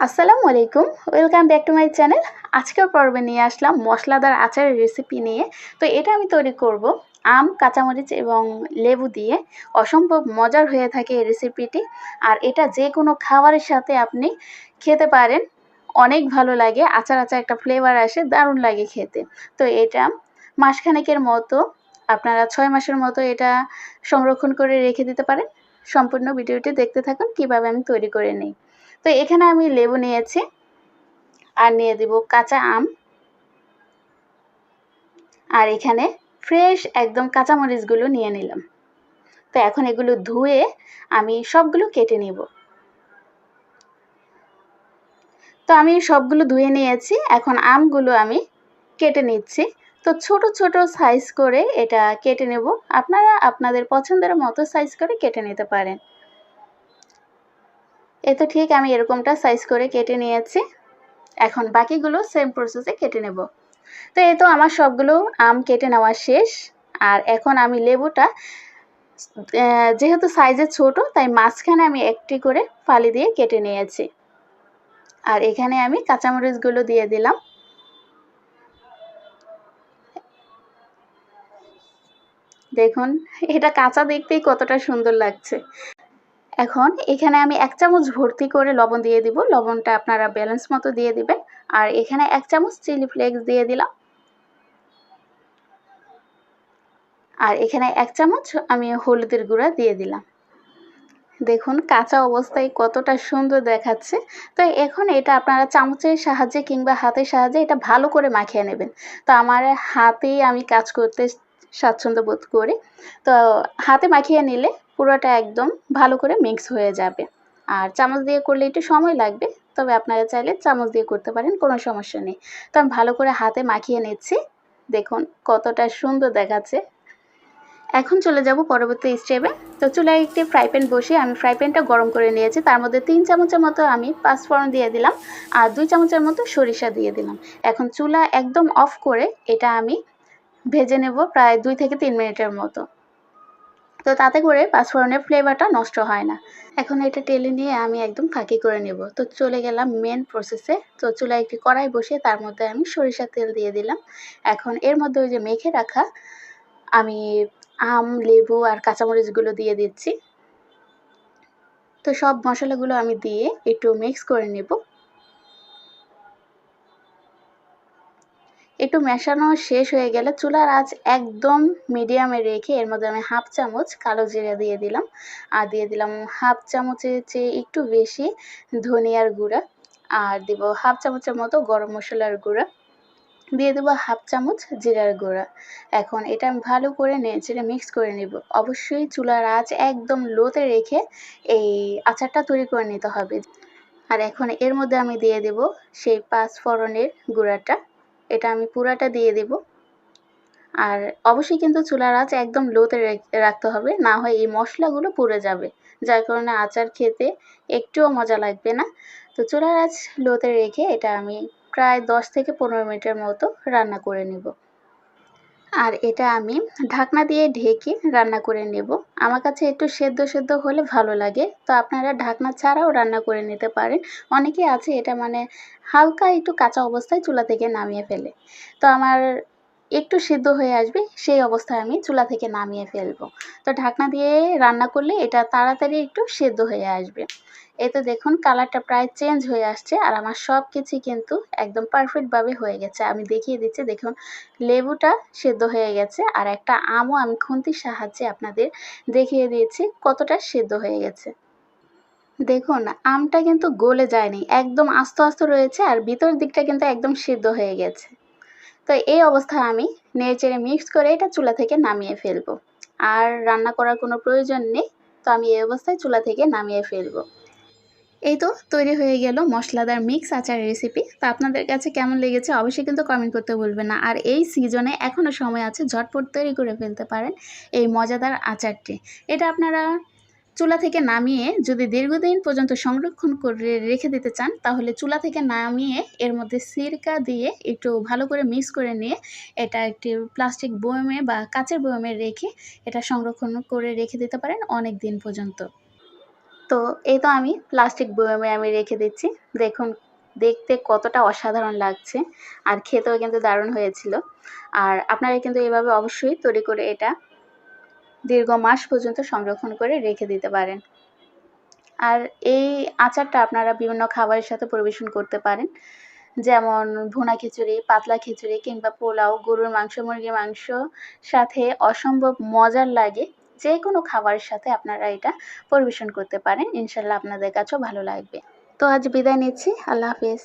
আসসালামু আলাইকুম welcome back to my channel আজকের পর্বে নিয়ে আসলাম মশলাদার আচারের রেসিপি নিয়ে। তো এটা আমি তৈরি করব, আম, কাঁচামরিচ এবং লেবু দিয়ে। অসম্ভব মজার হয়ে থাকে এই রেসিপিটি আর এটা যে কোনো খাবারের সাথে আপনি খেতে পারেন। অনেক ভালো লাগে, আচার আচার একটা ফ্লেভার আসে, দারুণ লাগে খেতে। তো এটা মাসখানেকের মতো, আপনারা ছয় মাসের মতো এটা সংরক্ষণ করে রেখে দিতে পারেন। সম্পূর্ণ ভিডিওটি দেখতে থাকুন, কীভাবে আমি তৈরি করে নিই। তো এখানে আমি লেবু নিয়েছি আর নিয়ে দিব কাঁচা আম। আর এখানে ফ্রেশ একদম কাঁচামরিচগুলো নিয়ে নিলাম। তো এখন এগুলো ধুয়ে আমি সবগুলো কেটে নিব। তো আমি সবগুলো ধুয়ে নিয়েছি, এখন আমগুলো আমি কেটে নিচ্ছি। তো ছোট ছোট সাইজ করে এটা কেটে নেব। আপনারা আপনাদের পছন্দের মতো সাইজ করে কেটে নিতে পারেন। এ তো ঠিক, আমি এরকমটা সাইজ করে কেটে নিয়েছি। এখন বাকিগুলো সেম প্রসেসে কেটে নেব। তো এই তো আমার সবগুলো আম কেটে নেওয়া শেষ। আর এখন আমি লেবুটা যেহেতু সাইজে ছোট, তাই মাঝখানে আমি একটি করে ফালি দিয়ে কেটে নিয়েছি। আর এখানে আমি কাঁচামরিচগুলো দিয়ে দিলাম। দেখুন, এটা কাঁচা দেখতেই কতটা সুন্দর লাগছে। এখন এখানে আমি এক চামচ ভর্তি করে লবণ দিয়ে দিব। লবণটা আপনারা ব্যালেন্স মতো দিয়ে দিবেন। আর এখানে এক চামচ চিলি ফ্লেক্স দিয়ে দিলাম। আর এখানে এক চামচ আমি হলুদের গুঁড়া দিয়ে দিলাম। দেখুন কাঁচা অবস্থায় কতটা সুন্দর দেখাচ্ছে। তো এখন এটা আপনারা চামচের সাহায্যে কিংবা হাতের সাহায্যে এটা ভালো করে মাখিয়ে নেবেন। তো আমার হাতেই আমি কাজ করতে স্বাচ্ছন্দ্য বোধ করি। তো হাতে মাখিয়ে নিলে পুরোটা একদম ভালো করে মিক্স হয়ে যাবে। আর চামচ দিয়ে করলে একটু সময় লাগবে, তবে আপনারা চাইলে চামচ দিয়ে করতে পারেন, কোনো সমস্যা নেই। তো আমি ভালো করে হাতে মাখিয়ে নিচ্ছি। দেখুন কতটা সুন্দর দেখাচ্ছে। এখন চলে যাব পরবর্তী স্টেপে তো চুলায় একটি ফ্রাই প্যান বসিয়ে আমি ফ্রাই প্যানটা গরম করে নিয়েছি। তার মধ্যে তিন চামচের মতো আমি পাঁচফোড়ন দিয়ে দিলাম আর দুই চামচের মতো সরিষা দিয়ে দিলাম। এখন চুলা একদম অফ করে এটা আমি ভেজে নেব প্রায় দুই থেকে তিন মিনিটের মতো। তো তাতে করে পাঁচফোড়নের ফ্লেভারটা নষ্ট হয় না। এখন এটা টেলে নিয়ে আমি একদম ফাঁকি করে নেব। তো চলে গেলাম মেন প্রসেসে তো চুলায় একটি কড়াই বসিয়ে তার মধ্যে আমি সরিষার তেল দিয়ে দিলাম। এখন এর মধ্যে ওই যে মেখে রাখা আমি আম, লেবু আর কাঁচামরিচগুলো দিয়ে দিচ্ছি। তো সব মশলাগুলো আমি দিয়ে একটু মিক্স করে নেব। একটু মেশানো শেষ হয়ে গেলে চুলার আঁচ একদম মিডিয়ামে রেখে এর মধ্যে আমি হাফ চামচ কালো জিরা দিয়ে দিলাম। আর দিয়ে দিলাম হাফ চামচের চেয়ে একটু বেশি ধনিয়ার গুঁড়া। আর দিব হাফ চামচের মতো গরম মশলার গুঁড়া। দিয়ে দেবো হাফ চামচ জিরার গুঁড়া। এখন এটা আমি ভালো করে নেড়ে মিক্স করে নেব। অবশ্যই চুলার আঁচ একদম লোতে রেখে এই আচারটা তৈরি করে নিতে হবে। আর এখন এর মধ্যে আমি দিয়ে দেব সেই পাঁচ ফোড়নের গুঁড়াটা। এটা আমি পুরাটা দিয়ে দেব। আর অবশ্যই কিন্তু চুলার আঁচ একদম লোতে রাখতে হবে, না হয় এই মশলাগুলো পুড়ে যাবে। যার কারণে আচার খেতে একটুও মজা লাগবে না। তো চুলার আঁচ লোতে রেখে এটা আমি প্রায় দশ থেকে পনেরো মিনিটের মতো রান্না করে নেব। আর এটা আমি ঢাকনা দিয়ে ঢেকে রান্না করে নেব। আমার কাছে একটু সেদ্ধ সেদ্ধ হলে ভালো লাগে। তো আপনারা ঢাকনা ছাড়াও রান্না করে নিতে পারেন। অনেকে আছে এটা মানে হালকা একটু কাঁচা অবস্থায় চুলা থেকে নামিয়ে ফেলে। তো আমার একটু সিদ্ধ হয়ে আসবে, সেই অবস্থায় আমি চুলা থেকে নামিয়ে ফেলব। তো ঢাকনা দিয়ে রান্না করলে এটা তাড়াতাড়ি একটু সেদ্ধ হয়ে আসবে। এই তো দেখুন, কালারটা প্রায় চেঞ্জ হয়ে আসছে আর আমার সব কিছুই কিন্তু একদম পারফেক্টভাবে হয়ে গেছে। আমি দেখিয়ে দিচ্ছি, দেখুন, লেবুটা সেদ্ধ হয়ে গেছে আর একটা আমও আমি খুন্তির সাহায্যে আপনাদের দেখিয়ে দিয়েছি কতটা সেদ্ধ হয়ে গেছে। দেখুন, আমটা কিন্তু গলে যায়নি, একদম আস্ত আস্ত রয়েছে আর ভিতর দিকটা কিন্তু একদম সেদ্ধ হয়ে গেছে। তো এই অবস্থায় আমি নেড়ে চেড়ে মিক্স করে এটা চুলা থেকে নামিয়ে ফেলব। আর রান্না করার কোনো প্রয়োজন নেই, তো আমি এই অবস্থায় চুলা থেকে নামিয়ে ফেলব। এই তো তৈরি হয়ে গেল মশলাদার মিক্স আচার রেসিপি তো আপনাদের কাছে কেমন লেগেছে অবশ্যই কিন্তু কমেন্ট করতে ভুলবেন না। আর এই সিজনে এখনও সময় আছে ঝটপট তৈরি করে ফেলতে পারেন এই মজাদার আচারটি। এটা আপনারা চুলা থেকে নামিয়ে যদি দীর্ঘদিন পর্যন্ত সংরক্ষণ করে রেখে দিতে চান, তাহলে চুলা থেকে নামিয়ে এর মধ্যে সিরকা দিয়ে একটু ভালো করে মিক্স করে নিয়ে এটা একটি প্লাস্টিক বয়মে বা কাচের বয়মে রেখে এটা সংরক্ষণ করে রেখে দিতে পারেন অনেক দিন পর্যন্ত। তো এই তো আমি প্লাস্টিক বয়ামে আমি রেখে দিচ্ছি। দেখুন, দেখতে কতটা অসাধারণ লাগছে আর খেতেও কিন্তু দারুণ হয়েছিল। আর আপনারা কিন্তু এভাবে অবশ্যই তৈরি করে এটা দীর্ঘ মাস পর্যন্ত সংরক্ষণ করে রেখে দিতে পারেন। আর এই আচারটা আপনারা বিভিন্ন খাবারের সাথে পরিবেশন করতে পারেন। যেমন ভুনা খিচুড়ি, পাতলা খিচুড়ি কিংবা পোলাও, গরুর মাংস, মুরগির মাংস সাথে অসম্ভব মজার লাগে যে কোনো খাবারের সাথে আপনারা এটা পরিবেশন করতে পারেন। ইনশাল্লাহ আপনাদের কাছেও ভালো লাগবে। তো আজ বিদায় নিচ্ছি। আল্লাহ হাফিজ।